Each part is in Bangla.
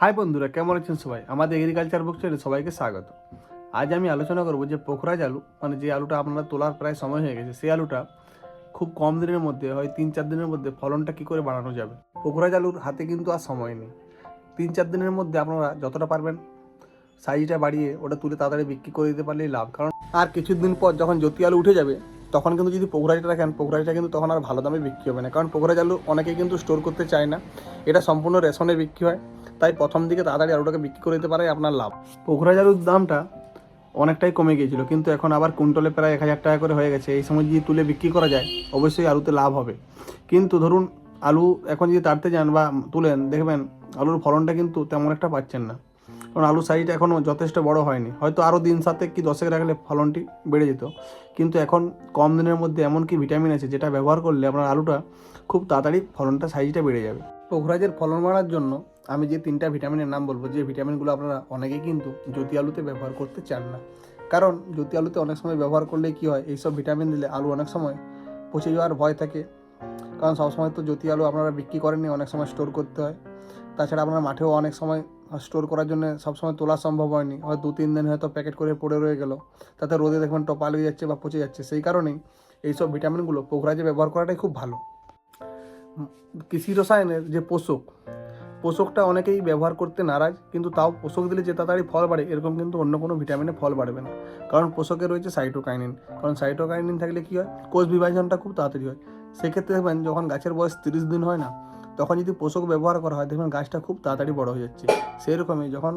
হাই বন্ধুরা, কেমন আছেন সবাই? আমাদের এগ্রিকালচার বুক চ্যানেলে সবাইকে স্বাগত। আজ আমি আলোচনা করব যে পোখরাজ আলু মানে যে আলুটা আপনারা তোলার প্রায় সময় হয়ে গেছে, সেই আলুটা খুব কম দিনের মধ্যে, হয় তিন চার দিনের মধ্যে ফলনটা কী করে বাড়ানো যাবে? পোখরাজ আলুর হাতে কিন্তু আর সময় নেই। তিন চার দিনের মধ্যে আপনারা যতটা পারবেন সাইজটা বাড়িয়ে ওটা তুলে তাড়াতাড়ি বিক্রি করে দিতে পারলেই লাভ। কারণ আর কিছুদিন পর যখন জ্যোতি আলু উঠে যাবে তখন কিন্তু যদি পোখরাজটা রাখেন পোখরাজটা কিন্তু তখন আর ভালো দামে বিক্রি হবে না। কারণ পোখরাজ আলু অনেকে কিন্তু স্টোর করতে চায় না। এটা সম্পূর্ণ রেশনে বিক্রি হয়। তাই প্রথম দিকে তাড়াতাড়ি আলুটাকে বিক্রি করে দিতে পারে আপনার লাভ। পোখরাজ আলুর দামটা অনেকটাই কমে গিয়েছিল, কিন্তু এখন আবার কুইন্টলে প্রায় এক হাজার টাকা করে হয়ে গেছে। এই সময় যদি তুলে বিক্রি করা যায়, অবশ্যই আলুতে লাভ হবে। কিন্তু ধরুন আলু এখন যদি তাড়তে যান বা তুলেন, দেখবেন আলুর ফলনটা কিন্তু তেমন একটা পাচ্ছেন না। কারণ আলু সাইজটা এখনও যথেষ্ট বড় হয়নি। হয়তো আরও দিন সাথে কি দশেক রাখলে ফলনটি বেড়ে যেত। কিন্তু এখন কম দিনের মধ্যে এমন কি ভিটামিন আছে যেটা ব্যবহার করলে আপনার আলুটা খুব তাড়াতাড়ি ফলনটা সাইজটা বেড়ে যাবে। পোখরাজের ফলন বাড়ার জন্য আমি যে তিনটা ভিটামিনের নাম বলব, যে ভিটামিনগুলো আপনারা অনেকেই কিন্তু জ্যোতি আলুতে ব্যবহার করতে চান না। কারণ জ্যোতি আলুতে অনেক সময় ব্যবহার করলে কি হয়, এইসব ভিটামিন দিলে আলু অনেক সময় পচে যাওয়ার ভয় থাকে। কারণ সবসময় তো জ্যোতি আলু আপনারা বিক্রি করেননি, অনেক সময় স্টোর করতে হয়। তাছাড়া আপনার মাঠেও অনেক সময় স্টোর করার জন্য সবসময় তোলা সম্ভব হয়নি। হয়তো দু তিন দিন হয়তো প্যাকেট করে পড়ে রয়ে গেল। তাতে রোদে দেখবেন টপা লেগে যাচ্ছে বা পচে যাচ্ছে। সেই কারণেই এইসব ভিটামিনগুলো পোখরাজে ব্যবহার করাটাই খুব ভালো। কৃষি রসায়নের যে পোষক, পোষকটা অনেকেই ব্যবহার করতে নারাজ, কিন্তু তাও পোষক দিলে যে তাড়াতাড়ি ফল বাড়ে, এরকম কিন্তু অন্য কোনো ভিটামিনে ফল বাড়বে না। কারণ পোষকে রয়েছে সাইটোকাইনিন কারণ সাইটোকাইনিন থাকলে কী হয়? কোষ বিভাজনটা খুব তাড়াতাড়ি হয়। সেক্ষেত্রে দেখবেন যখন গাছের বয়স তিরিশ দিন হয় না তখন যদি পোষক ব্যবহার করা হয়, দেখবেন গাছটা খুব তাড়াতাড়ি বড় হয়ে যাচ্ছে। সেরকমই যখন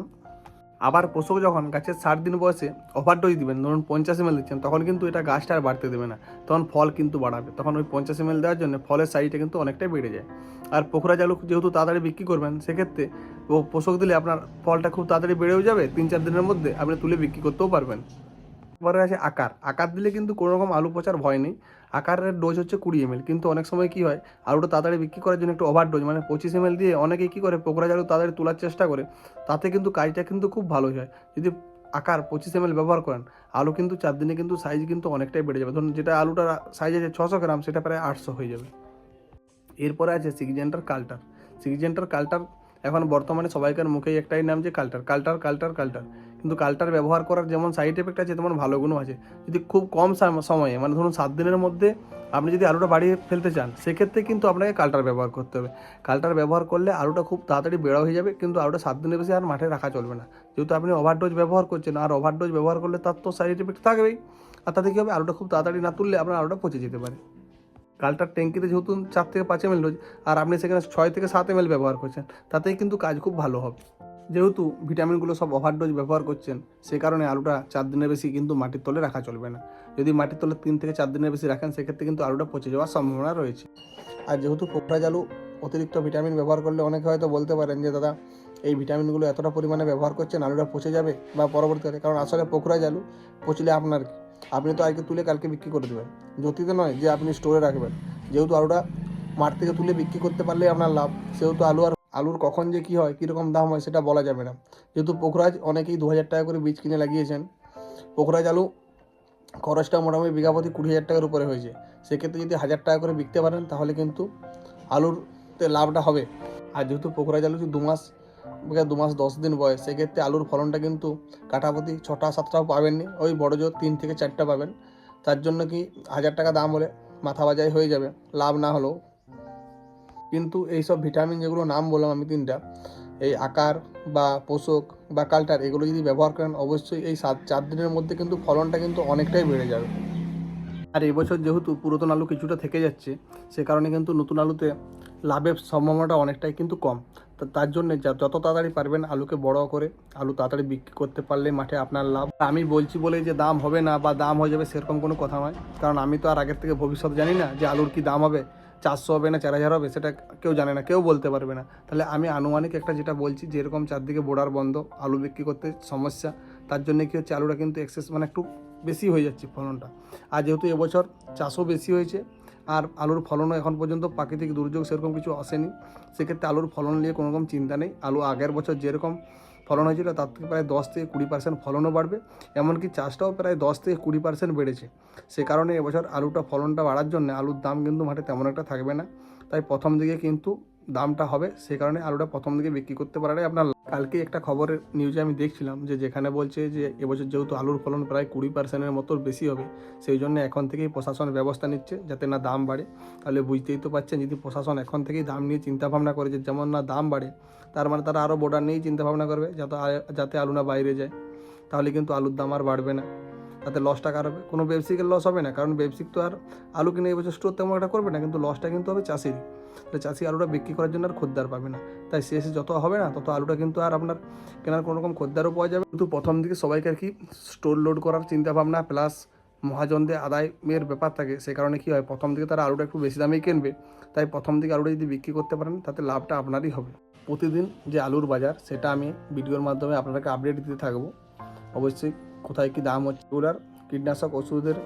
আবার পোষক যখন গাছের ষাট দিন বয়সে ওভারডোজ দিবেন, ধরুন পঞ্চাশ এমএল দিচ্ছেন, তখন কিন্তু এটা গাছটা আর বাড়তে দেবে না। তখন ফল কিন্তু বাড়াবে। তখন ওই পঞ্চাশ এমএল দেওয়ার জন্য ফলের সাইজটা কিন্তু অনেকটাই বেড়ে যায়। আর পোখরা জালু যেহেতু তাড়াতাড়ি বিক্রি করবেন, সেক্ষেত্রে ও পোষক দিলে আপনার ফলটা খুব তাড়াতাড়ি বেড়েও যাবে, তিন চার দিনের মধ্যে আপনি তুলে বিক্রি করতেও পারবেন। এবারে আছে আকার। আকার দিলে কিন্তু কোনো রকম আলু পচার ভয় নেই। আকারের ডোজ হচ্ছে কুড়ি এমএল কিন্তু অনেক সময় কি হয়, আলুটা তাড়াতাড়ি বিক্রি করার জন্য একটু ওভার ডোজ মানে পঁচিশ এমএল দিয়ে অনেকেই কী করে পোকরা আলু তাড়াতাড়ি তোলার চেষ্টা করে, তাতে কিন্তু কাজটা কিন্তু খুব ভালোই হয়। যদি আকার পঁচিশ এমএল ব্যবহার করেন, আলু কিন্তু চার দিনে কিন্তু সাইজ কিন্তু অনেকটাই বেড়ে যাবে। ধরুন যেটা আলুটার সাইজ আছে ছশো গ্রাম, সেটা প্রায় আটশো হয়ে যাবে। এরপরে আছে সিগজেন্টার কাল্টার সিগজেন্টার কাল্টার এখন বর্তমানে সবাইকার মুখেই একটাই নাম যে কাল্টার কাল্টার কাল্টার কাল্টার। কিন্তু কাল্টার ব্যবহার করার যেমন সাইড এফেক্ট আছে, তেমন ভালো গুণও আছে। যদি খুব কম সময়ে মানে ধরুন সাত দিনের মধ্যে আপনি যদি আলুটা বাড়িয়ে ফেলতে চান, সেক্ষেত্রে কিন্তু আপনাকে কাল্টার ব্যবহার করতে হবে। কাল্টার ব্যবহার করলে আলুটা খুব তাড়াতাড়ি বেড়া হয়ে যাবে, কিন্তু আলুটা সাত দিনের বেশি আর মাঠে রাখা চলবে না। যেহেতু আপনি ওভারডোজ ব্যবহার করছেন, আর ওভারডোজ ব্যবহার করলে তার তো সাইড এফেক্ট থাকবেই। আর তাতে কী হবে? আলুটা খুব তাড়াতাড়ি না তুললে আপনার আলুটা পচে যেতে পারে। কালটার ট্যাঙ্কিতে যেহেতু চার থেকে পাঁচ এমএল ডোজ আর আপনি সেখানে ছয় থেকে সাত এমএল ব্যবহার করছেন, তাতেই কিন্তু কাজ খুব ভালো হবে। যেহেতু ভিটামিনগুলো সব ওভারডোজ ব্যবহার করছেন, সে কারণে আলুটা চার দিনের বেশি কিন্তু মাটির তলে রাখা চলবে না। যদি মাটির তলে তিন থেকে চার দিনের বেশি রাখেন, সেক্ষেত্রে কিন্তু আলুটা পচে যাওয়ার সম্ভাবনা রয়েছে। আর যেহেতু পোকরাজ আলু অতিরিক্ত ভিটামিন ব্যবহার করলে অনেকে হয়তো বলতে পারেন যে, দাদা, এই ভিটামিনগুলো এতটা পরিমাণে ব্যবহার করছেন, আলুটা পচে যাবে বা পরবর্তীকালে কারণ আসলে পোকরাজ আলু পচলে আপনার? আপনি তো আজকে তুলে কালকে বিক্রি করে দেবেন। জ্যোতিতে নয় যে আপনি স্টোরে রাখবেন। যেহেতু আলুটা মাঠ থেকে তুলে বিক্রি করতে পারলে আপনার লাভ, সেহেতু আলু আর আলুর কখন যে কী হয়, কীরকম দাম হয় সেটা বলা যাবে না। যেহেতু পোখরাজ অনেকেই দু হাজার টাকা করে বীজ কিনে লাগিয়েছেন। পোখরাজ আলু খরচটা মোটামুটি বিঘাপতি কুড়ি হাজার টাকার উপরে হয়েছে। সেক্ষেত্রে যদি হাজার টাকা করে বিকতে পারেন, তাহলে কিন্তু আলুরতে লাভটা হবে। আর যেহেতু পোখরাজ আলু দু মাস দু মাস দশ দিন বয়স, সেক্ষেত্রে আলুর ফলনটা কিন্তু কাঠাপতি ছটা সাতটাও পাবেননি। ওই বড় জোর তিন থেকে চারটা পাবেন। তার জন্য কি হাজার টাকা দাম হলে মাথা বাজাই হয়ে যাবে, লাভ না হলেও। কিন্তু এইসব ভিটামিন যেগুলো নাম বললাম আমি তিনটা, এই আকার বা পোষক বা কাল্টার, এগুলো যদি ব্যবহার করেন, অবশ্যই এই সাত, চার দিনের মধ্যে কিন্তু ফলনটা কিন্তু অনেকটাই বেড়ে যাবে। আর এবছর যেহেতু পুরাতন আলু কিছুটা থেকে যাচ্ছে, সে কারণে কিন্তু নতুন আলুতে লাভের সম্ভাবনাটা অনেকটাই কিন্তু কম। তার জন্য যত তাড়াতাড়ি পারবেন আলুকে বড় করে আলু তাড়াতাড়ি বিক্রি করতে পারলে মাঠে আপনার লাভ। আমি বলছি বলে যে দাম হবে না বা দাম হয়ে যাবে সেরকম কোনো কথা নয়। কারণ আমি তো আর আগের থেকে ভবিষ্যৎ জানি না যে আলুর কি দাম হবে, চারশো হবে না চার হাজার হবে সেটা কেউ জানে না, কেউ বলতে পারবে না। তাহলে আমি আনুমানিক একটা যেটা বলছি যেরকম চারদিকে বোর্ডার বন্ধ, আলু বিক্রি করতে সমস্যা। তার জন্য কি হচ্ছে আলুটা কিন্তু এক্সেস মানে একটু বেশি হয়ে যাচ্ছে ফলনটা। আর যেহেতু এবছর চাষও বেশি হয়েছে আর আলুর ফলনও এখন পর্যন্ত প্রাকৃতিক দুর্যোগ সেরকম কিছু আসেনি। সেক্ষেত্রে আলুর ফলন নিয়ে কোনো রকম চিন্তা নেই। আলু আগের বছর যেরকম ফলন হয়েছিল, তার থেকে প্রায় দশ থেকে কুড়ি পার্সেন্ট ফলনও বাড়বে। এমনকি চাষটাও প্রায় দশ থেকে কুড়ি পার্সেন্ট বেড়েছে। সে কারণে এবছর আলুটা ফলনটা বাড়ার জন্য আলুর দাম কিন্তু মাঠে তেমন একটা থাকবে না। তাই প্রথম দিকে কিন্তু দামটা হবে, সেই কারণে আলুটা প্রথম দিকে বিক্রি করতে পারাটাই আপনার। কালকে একটা খবরের নিউজে আমি দেখছিলাম যে যেখানে বলছে যে এবছর যেহেতু আলুর ফলন প্রায় কুড়ি পার্সেন্টের মতো বেশি হবে, সেই জন্য এখন থেকেই প্রশাসন ব্যবস্থা নিচ্ছে যাতে না দাম বাড়ে। তাহলে বুঝতেই তো পারছেন যদি প্রশাসন এখন থেকেই দাম নিয়ে চিন্তাভাবনা করে যে যেমন না দাম বাড়ে, তার মানে তারা আরও বর্ডার নিয়েই চিন্তা ভাবনা করবে যাতে যাতে আলু না বাইরে যায়। তাহলে কিন্তু আলুর দাম আর বাড়বে না। তাতে লসটা কার হবে? কোনো ব্যবসায়িকের লস হবে না, কারণ ব্যবসায়িক তো আর আলু কিনে এবছর স্টোর তেমন একটা করবে না, কিন্তু লসটা কিন্তু হবে চাষির। তাহলে চাষি আলুটা বিক্রি করার জন্য আর খদ্দার পাবে না। তাই শেষে যত হবে না, তত আলুটা কিন্তু আর আপনার কেনার কোনো রকম খদ্দারও পাওয়া যাবে কিন্তু প্রথম দিকে সবাইকে আর কি স্টোর লোড করার চিন্তা ভাবনা প্লাস মহাজনদের আদায়ের ব্যাপার থাকে, সে কারণে কী হয়, প্রথম দিকে তারা আলুটা একটু বেশি দামেই কিনবে। তাই প্রথম দিকে আলুটা যদি বিক্রি করতে পারেন, তাতে লাভটা আপনারই হবে। প্রতিদিন যে আলুর বাজার, সেটা আমি ভিডিওর মাধ্যমে আপনাদেরকে আপডেট দিতে থাকব। অবশ্যই কোথায় কী দাম হচ্ছে ওগুলার কীটনাশক ওষুধের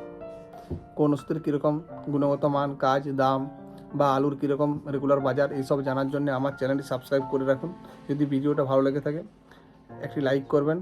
কোন ওষুধের কীরকম গুণগত মান, কাজ, দাম বা আলুর কীরকম রেগুলার বাজার, এইসব জানার জন্য আমার চ্যানেলটি সাবস্ক্রাইব করে রাখুন। যদি ভিডিওটা ভালো লেগে থাকে, একটি লাইক করবেন।